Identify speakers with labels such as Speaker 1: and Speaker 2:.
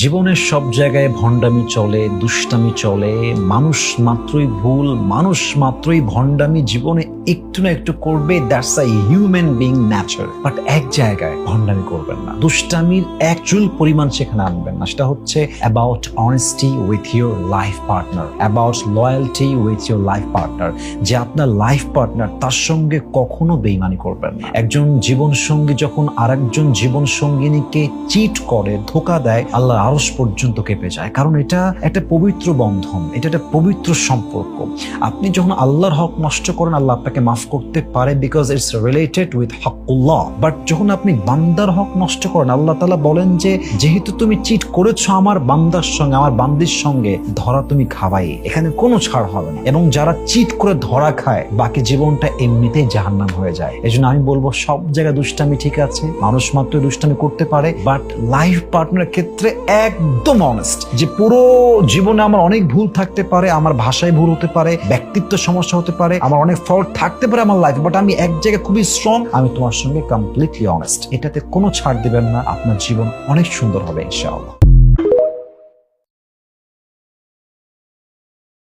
Speaker 1: জীবনের সব জায়গায় ভণ্ডামি চলে, দুষ্টামি চলে, মানুষ মাত্রই ভুল, মানুষ মাত্রই ভণ্ডামি, জীবনে একটু না একটু করবে that's a human being nature but এক জায়গায় ভণ্ডামি করবেন না, দুষ্টামির এক চুল পরিমাণ সেখানে আনবেন না, সেটা হচ্ছে about honesty with your life partner about loyalty with your life partner যে আপনার লাইফ পার্টনার তার সঙ্গে কখনো বেইমানি করবেন না। একজন জীবন সঙ্গী যখন আরেকজন জীবন সঙ্গিনীকে চিট করে, ধোকা দেয়, আল্লাহ আরস পর্যন্ত কেঁপে যায়। কারণ এটা একটা পবিত্র বন্ধন, এটা একটা পবিত্র সম্পর্ক। আপনি যখন আল্লাহর হক নষ্ট করেন, আল্লাহ আপনাকে মাফ করতে পারে বিকজ ইটস রিলেটেড উইথ হকুল্লাহ বাট যখন আপনি বান্দার হক নষ্ট করেন, আল্লাহ তালা বলেন যে, যেহেতু তুমি চিট করেছ আমার বান্দার সঙ্গে, আমার বান্দির সঙ্গে, ধরা তুমি খাওয়াই এখানে কোনো ছাড় হবে না। এবং যারা চিট করে ধরা খায়, বাকি জীবনটা এমনিতেই জাহান্নাম হয়ে যায়। এই আমি বলব, সব জায়গায় দুষ্টামি ঠিক আছে। মানুষ মাত্র দুষ্টামি করতে পারে বাট লাইফ পার্টনার ক্ষেত্রে একদম অনেস্ট যে পুরো জীবনে আমার অনেক ভুল থাকতে পারে, আমার ভাষায় ভুল হতে পারে ব্যক্তিত্ব সমস্যা হতে পারে, আমার অনেক ফল্ট থাকতে পারে আমার লাইফ বাট আমি এক জায়গায় খুবই স্ট্রং আমি তোমার সঙ্গে কমপ্লিটলি অনেস্ট এটাতে কোনো ছাড় দেবেন না, আপনার জীবন অনেক সুন্দর হবে, ইনশাআল্লাহ।